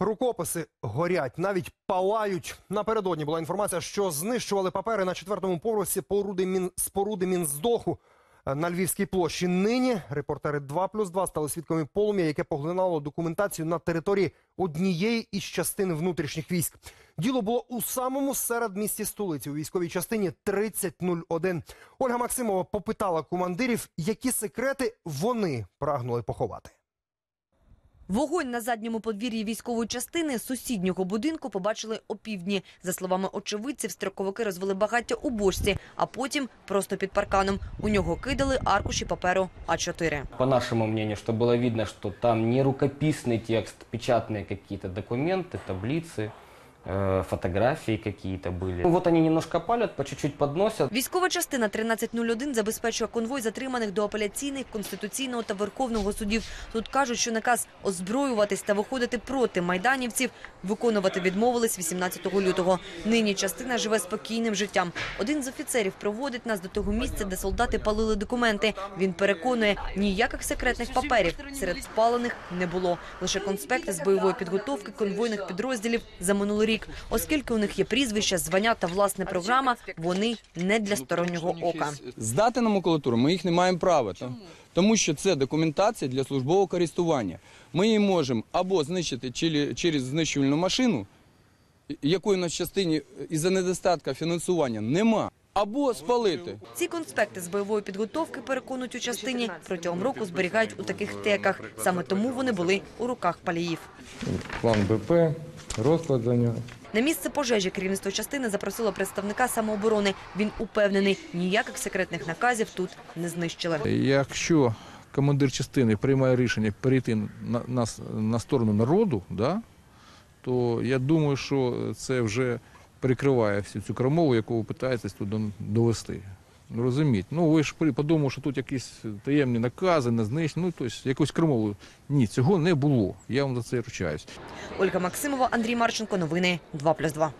Рукописи горять, навіть палають. Напередодні була інформація, що знищували папери на четвертому поверсі споруди, мін... споруди Мінздоху е, на Львівській площі. Нині репортери 2 плюс 2 стали свідками полум'я, яке поглинало документацію на території однієї із частин внутрішніх військ. Діло було у самому середмісті столиці у військовій частині 3001. Ольга Максимова попитала командирів, які секрети вони прагнули поховати. Вогонь на задньому подвір'ї військової частини сусіднього будинку побачили опівдні. За словами очевидців, строковики розвели багаття у бочці, а потім просто під парканом. У нього кидали аркуші паперу А4. По нашему мнению, что было видно, что там не рукописный текст, печатные какие-то документы, таблицы, э, фотографии какие-то были. Ну, Вот они немножко палят, по чуть-чуть подносят. Військова частина 1301 забезпечує конвой затриманих до апеляційних, конституційного та верховного судів. Тут кажуть, що наказ озброюватись та виходити проти майданівців виконувати відмовились 18 лютого. Нині частина живе спокійним життям. Один з офіцерів проводить нас до того місця, де солдати палили документи. Він переконує, ніяких секретних паперів серед спалених не було. Лише конспекти з бойової підготовки конвойних підрозділів за минулий рік. Оскільки у них є прізвища, звання та власне програма, вони не для стороннього ока. Здати на макулатуру ми їх не маємо права. Тому що це документація для службового користування. Ми її можемо або знищити через знищувальну машину, якої на частині із-за недостатку фінансування нема, або спалити. Ці конспекти з бойової підготовки переконують у частині протягом року зберігають у таких теках. Саме тому вони були у руках паліїв. план БП, розклад за нього. На місце пожежі керівництво частини запросило представника самооборони. Він упевнений, ніяких секретних наказів тут не знищили. Якщо командир частини приймає рішення перейти на, на, на сторону народу, да, то я думаю, що це вже перекриває всю цю крамову, яку ви питаєтесь тут довести. Розуміть, ну ви ж подумали, що тут якісь таємні накази не знищення, ну тобто якусь кримову. Ні, цього не було. Я вам за це ручаюсь. Ольга Максимова, Андрій Марченко. Новини 2+,2.